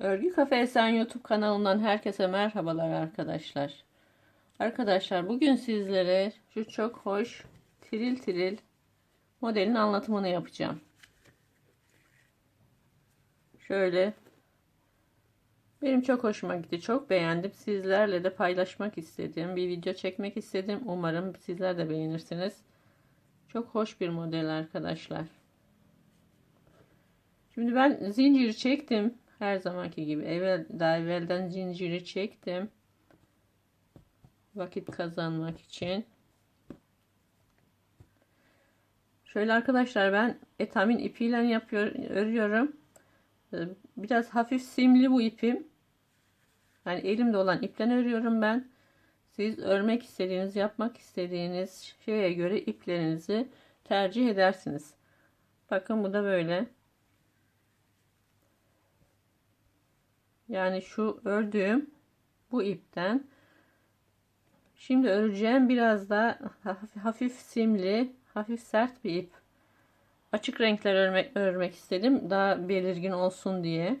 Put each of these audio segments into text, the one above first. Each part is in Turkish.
Örgü Kafe Esen YouTube kanalından herkese merhabalar arkadaşlar. Arkadaşlar bugün sizlere şu çok hoş tiril tiril modelin anlatımını yapacağım. Şöyle benim çok hoşuma gitti. Çok beğendim. Sizlerle de paylaşmak istedim. Bir video çekmek istedim. Umarım sizler de beğenirsiniz. Çok hoş bir model arkadaşlar. Şimdi ben zinciri çektim. Her zamanki gibi. Evvel, daha evvelden zinciri çektim. Vakit kazanmak için. Şöyle arkadaşlar ben etamin ipiyle yapıyor, örüyorum. Biraz hafif simli bu ipim. Yani elimde olan ipten örüyorum ben. Siz örmek istediğiniz, yapmak istediğiniz şeye göre iplerinizi tercih edersiniz. Bakın bu da böyle. Yani şu ördüğüm bu ipten. Şimdi öreceğim biraz da hafif, simli, hafif sert bir ip. Açık renkler örmek, örmek istedim. Daha belirgin olsun diye.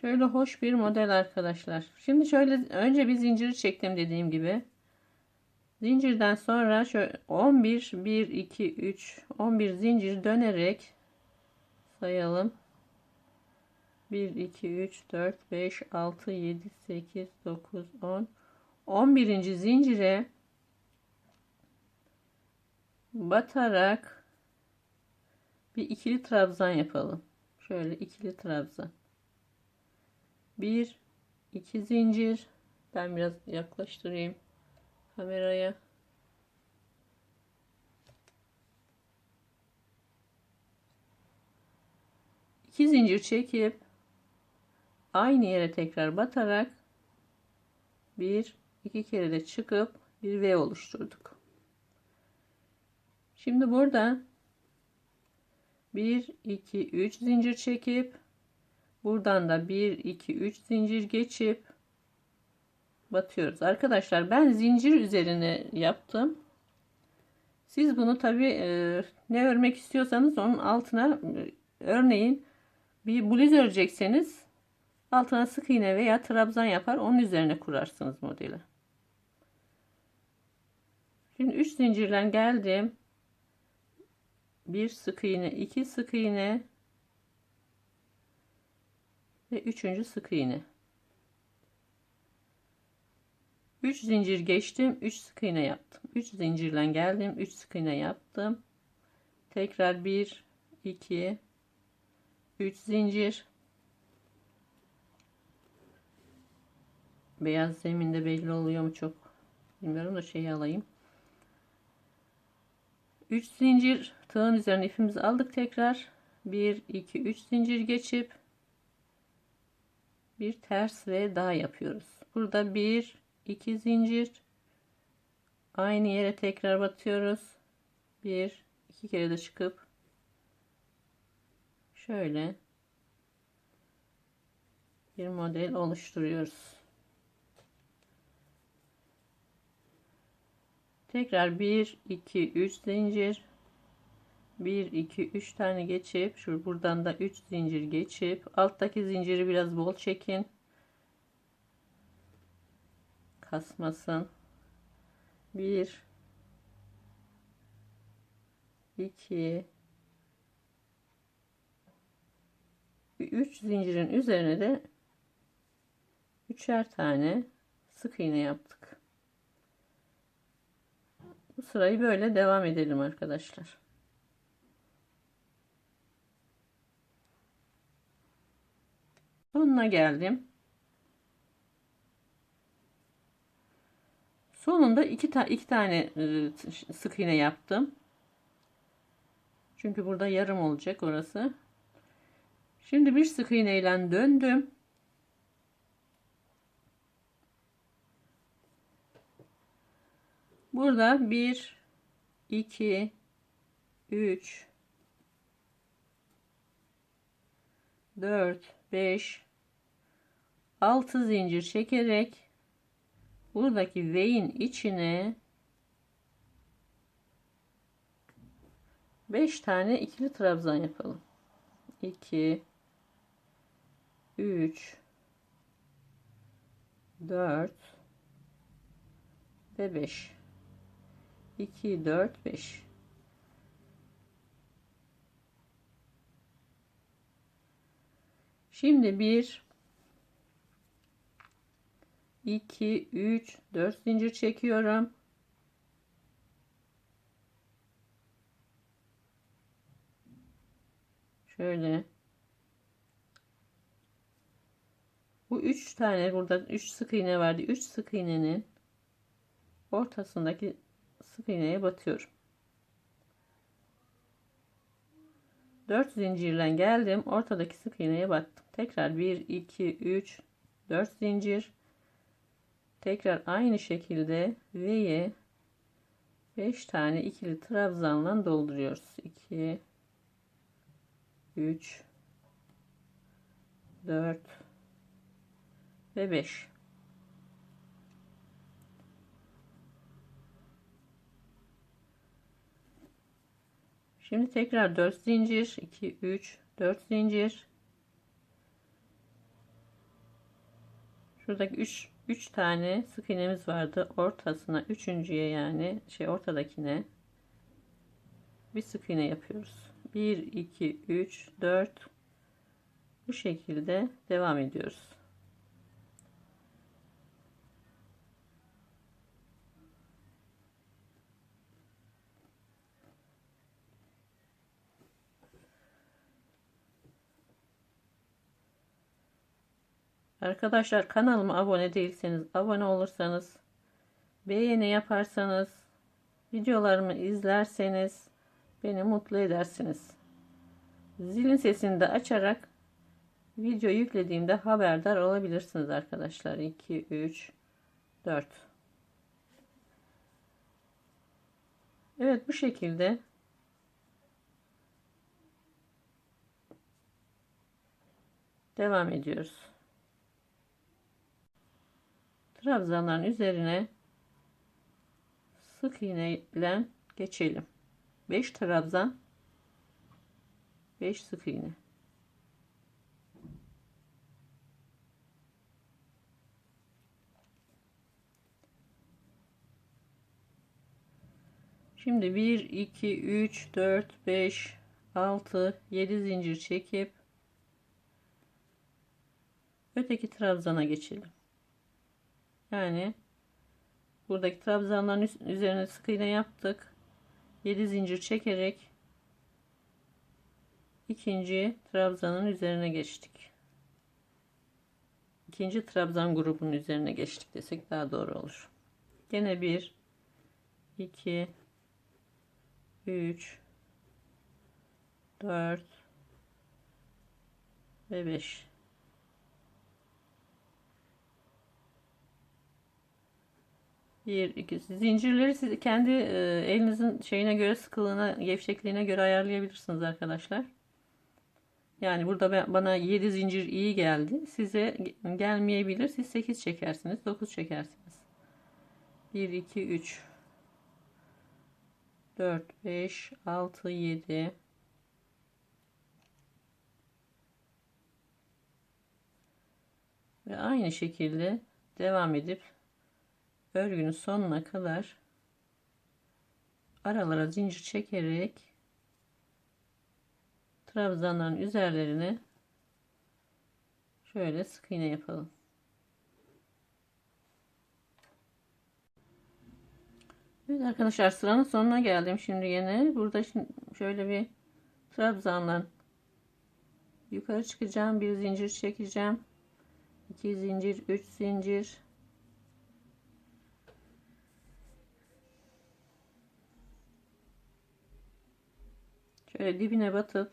Şöyle hoş bir model arkadaşlar. Şimdi şöyle önce bir zinciri çektim dediğim gibi. Zincirden sonra şöyle 11 1 2 3 11 zincir dönerek sayalım. 1 2 3 4 5 6 7 8 9 10 11. zincire batarak bir ikili trabzan yapalım. Şöyle ikili trabzan. 1 2 zincir. Ben biraz yaklaştırayım kameraya. İki zincir çekip aynı yere tekrar batarak bir iki kere de çıkıp bir V oluşturduk. Şimdi burada 1 2 3 zincir çekip buradan da 1 2 3 zincir geçip batıyoruz. Arkadaşlar ben zincir üzerine yaptım. Siz bunu tabi e, ne örmek istiyorsanız onun altına e, örneğin bir bluz örecekseniz altına sık iğne veya trabzan yapar onun üzerine kurarsınız modeli. Şimdi 3 zincirden geldim. Bir sık iğne, iki sık iğne ve üçüncü sık iğne. 3 zincir geçtim 3 sık iğne yaptım 3 zincirden geldim 3 sık iğne yaptım tekrar 1 2 3 zincir beyaz zeminde belli oluyor mu çok? Bilmiyorum da şeyi alayım. 3 zincir tığın üzerine ipimizi aldık tekrar. 1 2 3 zincir geçip bir ters ve daha yapıyoruz. Burada 1 2 zincir. Aynı yere tekrar batıyoruz. Bir iki kere de çıkıp şöyle bir model oluşturuyoruz tekrar 1 2 3 zincir 1 2 3 tane geçip şu buradan da 3 zincir geçip alttaki zinciri biraz bol çekin kasmasın. 1 2 3 zincirin üzerine de üçer tane sık iğne yaptık. Bu sırayı böyle devam edelim arkadaşlar. Sonuna geldim. Sonunda iki, ta iki tane e, sık iğne yaptım. Çünkü burada yarım olacak orası. Şimdi bir sık iğne ile döndüm. Burada 1 2 3 4 5 6 zincir çekerek buradaki V'in içine 5 tane ikili trabzan yapalım. 2 3 4 ve 5 2 4 5 Şimdi 1 2 3 4 zincir çekiyorum. Şöyle. Bu üç tane burada üç sık iğne vardı. Üç sık iğnenin ortasındaki sık iğneye batıyorum. 4 zincirle geldim. Ortadaki sık iğneye battım. Tekrar 1 2 3 4 zincir. Tekrar aynı şekilde V'ye 5 tane ikili trabzanla dolduruyoruz. 2 3 4 ve 5 Şimdi tekrar 4 zincir 2 3 4 zincir Şuradaki 3 3 tane sık iğnemiz vardı. Ortasına üçüncüye yani şey ortadakine bir sık iğne yapıyoruz. 1 2 3 4 bu şekilde devam ediyoruz. Arkadaşlar kanalıma abone değilseniz abone olursanız beğeni yaparsanız videolarımı izlerseniz beni mutlu edersiniz. Zilin sesini de açarak video yüklediğimde haberdar olabilirsiniz arkadaşlar. 2 3 4 Evet bu şekilde devam ediyoruz. Trabzanların üzerine sık iğne ile geçelim. 5 trabzan 5 sık iğne. Şimdi 1 2 3 4 5 6 7 zincir çekip öteki trabzana geçelim. Yani buradaki trabzanların üzerine sık iğne yaptık. 7 zincir çekerek ikinci trabzanın üzerine geçtik. İkinci trabzan grubunun üzerine geçtik desek daha doğru olur. Gene 1 2 3 4 ve 5 1 2 zincirleri siz kendi e, elinizin şeyine göre sıkılığına gevşekliğine göre ayarlayabilirsiniz arkadaşlar. Yani burada ben, bana 7 zincir iyi geldi. Size gelmeyebilir. Siz 8 çekersiniz. 9 çekersiniz. 1 2 3 4 5 6 7 ve aynı şekilde devam edip örgünün sonuna kadar aralara zincir çekerek trabzanların üzerlerine şöyle sık iğne yapalım. Evet arkadaşlar sıranın sonuna geldim şimdi yine. Burada şimdi şöyle bir trabzandan yukarı çıkacağım. Bir zincir çekeceğim. 2 zincir, 3 zincir, Şöyle dibine batıp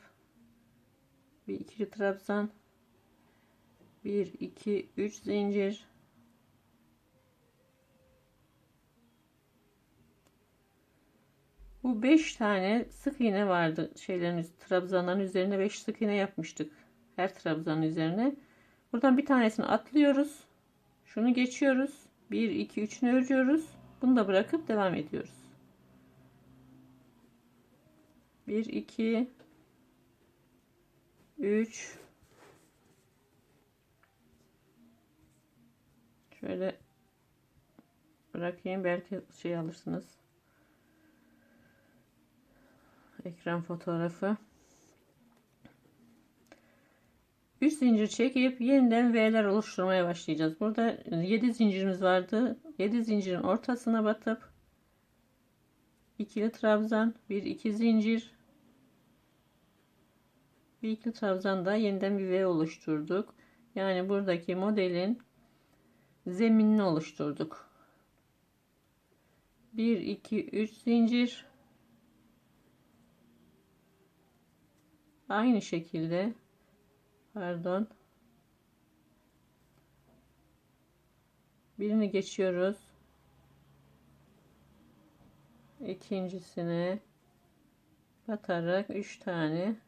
bir ikili trabzan 1 2 3 zincir Bu 5 tane sık iğne vardı şeylerin trabzanların üzerine 5 sık iğne yapmıştık. Her trabzanın üzerine. Buradan bir tanesini atlıyoruz. Şunu geçiyoruz. 1 2 3'ünü örüyoruz. Bunu da bırakıp devam ediyoruz. 1 2 3 Şöyle bırakayım belki şey alırsınız. Ekran fotoğrafı. 3 zincir çekip yeniden V'ler oluşturmaya başlayacağız. Burada 7 zincirimiz vardı. 7 zincirin ortasına batıp ikili trabzan, bir iki zincir, bir ikili trabzan da yeniden bir V oluşturduk. Yani buradaki modelin zeminini oluşturduk. 1 2 3 zincir aynı şekilde pardon birini geçiyoruz ikincisine batarak 3 tane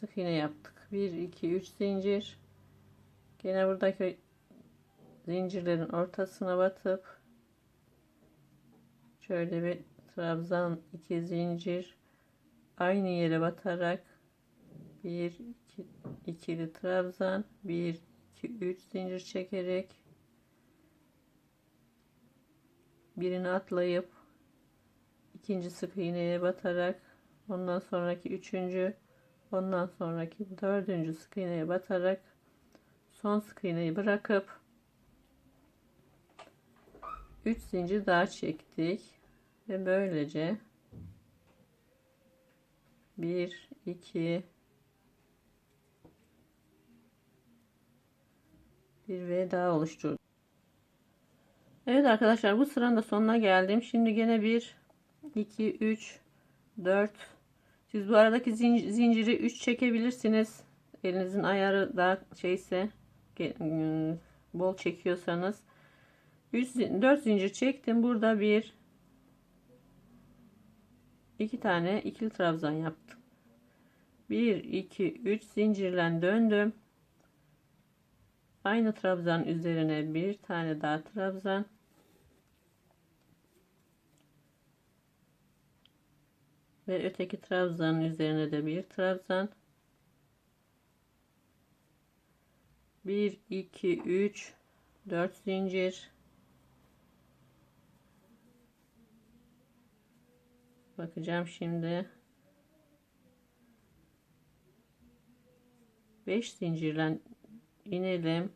sık iğne yaptık. 1 2 3 zincir. Gene buradaki zincirlerin ortasına batıp şöyle bir trabzan 2 zincir aynı yere batarak 1 2 ikili trabzan 1 2 3 zincir çekerek birini atlayıp ikinci sık iğneye batarak ondan sonraki üçüncü ondan sonraki dördüncü sık iğneye batarak son sık iğneyi bırakıp 3 zincir daha çektik ve böylece 1 2 bir V daha oluşturdum. Evet arkadaşlar bu sıranın da sonuna geldim. Şimdi gene 1 2 3 4 siz bu aradaki zinciri 3 çekebilirsiniz. Elinizin ayarı daha şeyse ıı, bol çekiyorsanız 3 4 zincir çektim. Burada bir iki tane ikili trabzan yaptım. 1 2 3 zincirlen döndüm. Aynı trabzan üzerine bir tane daha trabzan ve öteki trabzanın üzerine de bir trabzan. 1 2 3 4 zincir. Bakacağım şimdi. 5 zincirle inelim.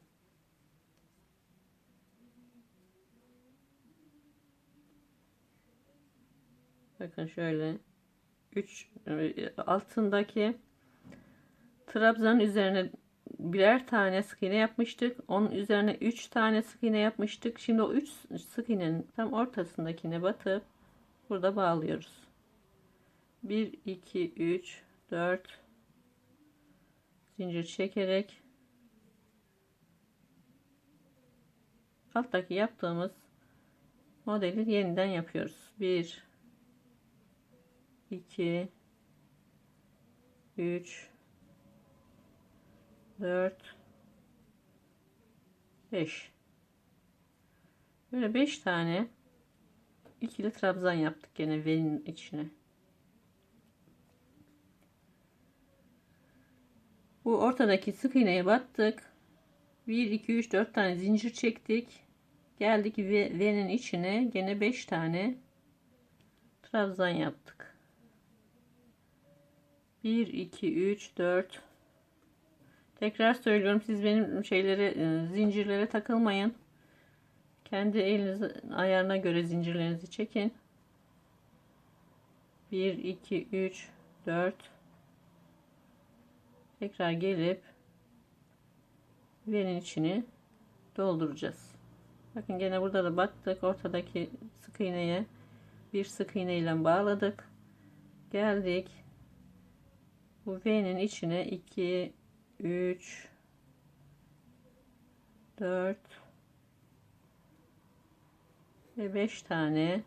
Bakın şöyle 3 e, altındaki trabzanın üzerine birer tane sık iğne yapmıştık. Onun üzerine 3 tane sık iğne yapmıştık. Şimdi o 3 sık iğnenin tam ortasındakine batıp burada bağlıyoruz. 1 2 3 4 zincir çekerek alttaki yaptığımız modeli yeniden yapıyoruz. 1 2 3 4 5 böyle 5 tane ikili trabzan yaptık gene V'nin içine. Bu ortadaki sık iğneye battık. 1 2 3 4 tane zincir çektik. Geldik V'nin içine gene 5 tane trabzan yaptık 1 2 3 4 tekrar söylüyorum siz benim şeylere e, zincirlere takılmayın. Kendi eliniz ayarına göre zincirlerinizi çekin. 1 2 3 4 tekrar gelip verin içini dolduracağız. Bakın gene burada da battık ortadaki sık iğneye bir sık iğne ile bağladık. Geldik bu V'nin içine 2 3 4 ve 5 tane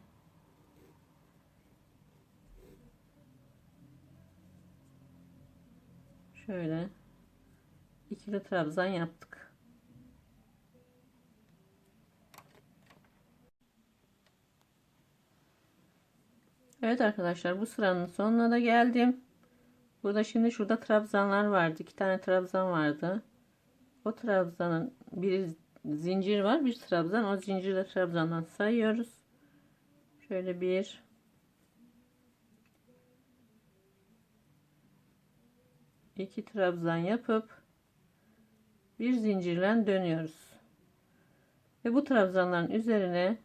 şöyle ikili trabzan yaptık. Evet arkadaşlar bu sıranın sonuna da geldim. Burada şimdi şurada trabzanlar vardı. iki tane trabzan vardı. O trabzanın bir zincir var. Bir trabzan. O zincirle trabzandan sayıyoruz. Şöyle bir iki trabzan yapıp bir zincirle dönüyoruz. Ve bu trabzanların üzerine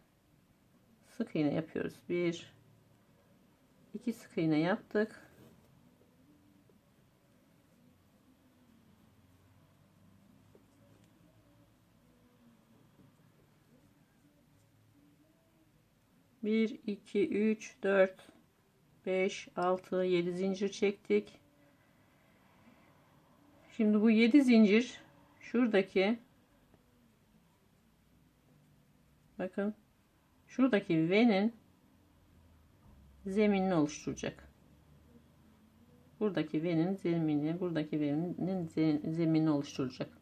sık iğne yapıyoruz. Bir iki sık iğne yaptık. Bir, iki, üç, dört, beş, altı, yedi zincir çektik. Şimdi bu yedi zincir şuradaki bakın şuradaki V'nin zeminini oluşturacak. Buradaki V'nin zemini, buradaki V'nin zeminini oluşturacak.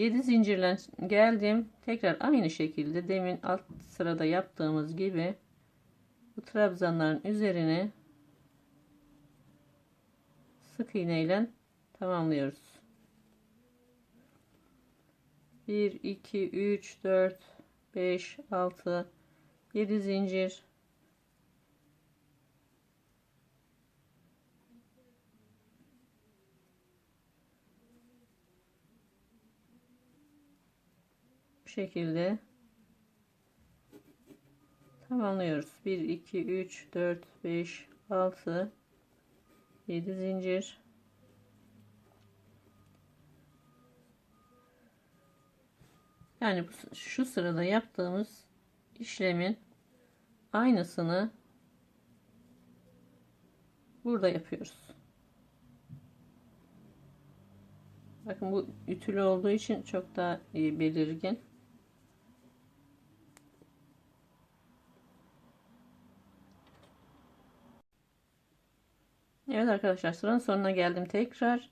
7 zincirle geldim. Tekrar aynı şekilde demin alt sırada yaptığımız gibi bu trabzanların üzerine sık iğne ile tamamlıyoruz. 1 2 3 4 5 6 7 zincir şekilde tamamlıyoruz 1 2 3 4 5 6 7 zincir Yani şu sırada yaptığımız işlemin aynısını burada yapıyoruz. Bakın bu ütülü olduğu için çok daha iyi belirgin. Evet arkadaşlar sıranın sonuna geldim tekrar.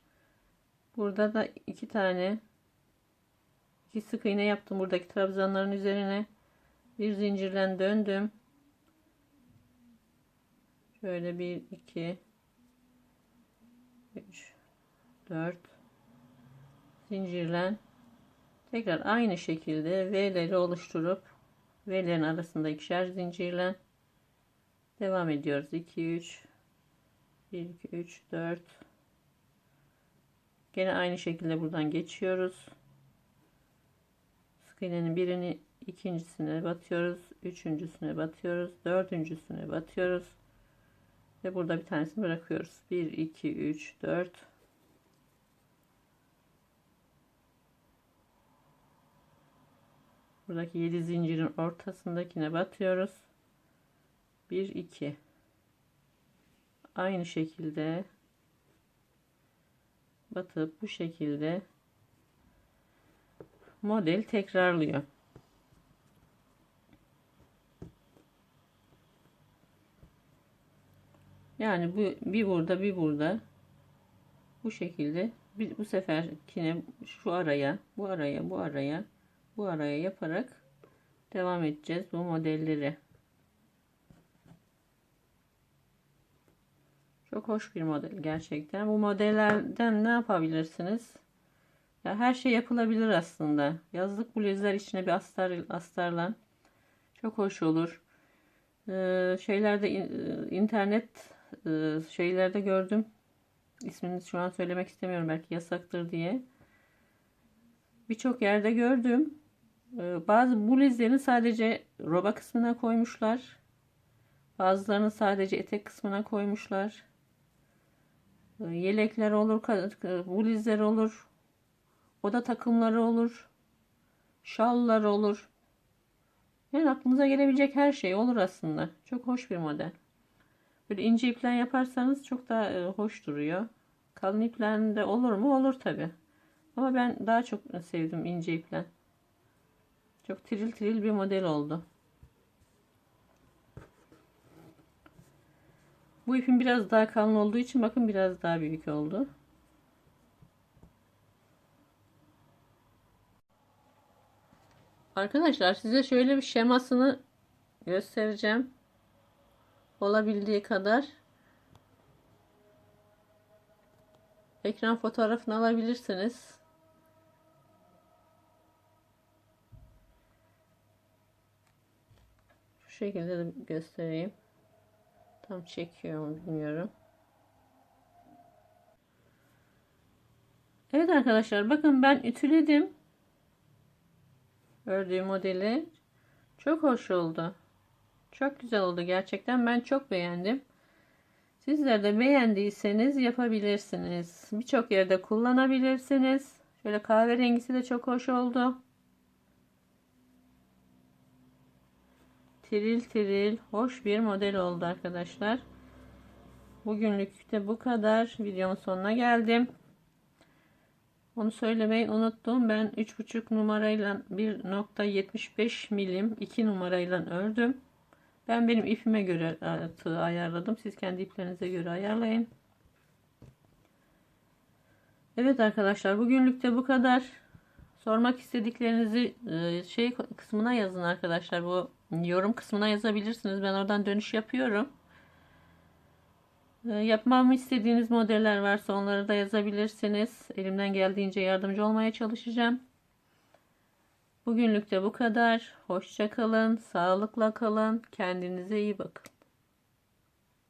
Burada da iki tane iki sık iğne yaptım buradaki trabzanların üzerine. Bir zincirlen döndüm. Şöyle bir iki üç dört zincirlen. Tekrar aynı şekilde V'leri oluşturup V'lerin arasında ikişer zincirlen. Devam ediyoruz. 2 3 1 2 3 4 Gene aynı şekilde buradan geçiyoruz. Sık iğnenin birini ikincisine batıyoruz üçüncüsüne batıyoruz dördüncüsüne batıyoruz. Ve burada bir tanesini bırakıyoruz. 1 2 3 4 buradaki 7 zincirin ortasındakine batıyoruz. 1 2 aynı şekilde batıp bu şekilde model tekrarlıyor. Yani bu bir burada bir burada bu şekilde bir, bu seferkine şu araya bu araya bu araya bu araya yaparak devam edeceğiz bu modelleri. Çok hoş bir model gerçekten. Bu modellerden ne yapabilirsiniz? Ya her şey yapılabilir aslında. Yazlık bluzlar içine bir astar astarlan. Çok hoş olur. Ee, şeylerde internet e, şeylerde gördüm. İsmini şu an söylemek istemiyorum belki yasaktır diye. Birçok yerde gördüm. Ee, bazı bluzlerin sadece roba kısmına koymuşlar. Bazılarını sadece etek kısmına koymuşlar. Yelekler olur, bluzler olur. Oda takımları olur. Şallar olur. Yani aklınıza gelebilecek her şey olur aslında. Çok hoş bir model. Böyle ince iplen yaparsanız çok daha e, hoş duruyor. Kalın iplen de olur mu? Olur tabi. Ama ben daha çok sevdim ince iplen. Çok tiril tiril bir model oldu. Bu ipim biraz daha kalın olduğu için bakın biraz daha büyük oldu. Arkadaşlar size şöyle bir şemasını göstereceğim. Olabildiği kadar. Ekran fotoğrafını alabilirsiniz. Şu şekilde göstereyim. Tam çekiyor mu bilmiyorum. Evet arkadaşlar bakın ben ütüledim. Ördüğüm modeli. Çok hoş oldu. Çok güzel oldu gerçekten. Ben çok beğendim. Sizler de beğendiyseniz yapabilirsiniz. Birçok yerde kullanabilirsiniz. Şöyle kahverengisi de çok hoş oldu. Tiril tiril hoş bir model oldu arkadaşlar. Bugünlük de bu kadar. Videomun sonuna geldim. Onu söylemeyi unuttum. Ben 3,5 numarayla 1.75 milim 2 numarayla ördüm. Ben benim ipime göre tığ ayarladım. Siz kendi iplerinize göre ayarlayın. Evet arkadaşlar bugünlük de bu kadar. Sormak istediklerinizi şey kısmına yazın arkadaşlar. Bu yorum kısmına yazabilirsiniz. Ben oradan dönüş yapıyorum. Yapmamı istediğiniz modeller varsa onları da yazabilirsiniz. Elimden geldiğince yardımcı olmaya çalışacağım. Bugünlük de bu kadar. Hoşça kalın, sağlıkla kalın, kendinize iyi bakın.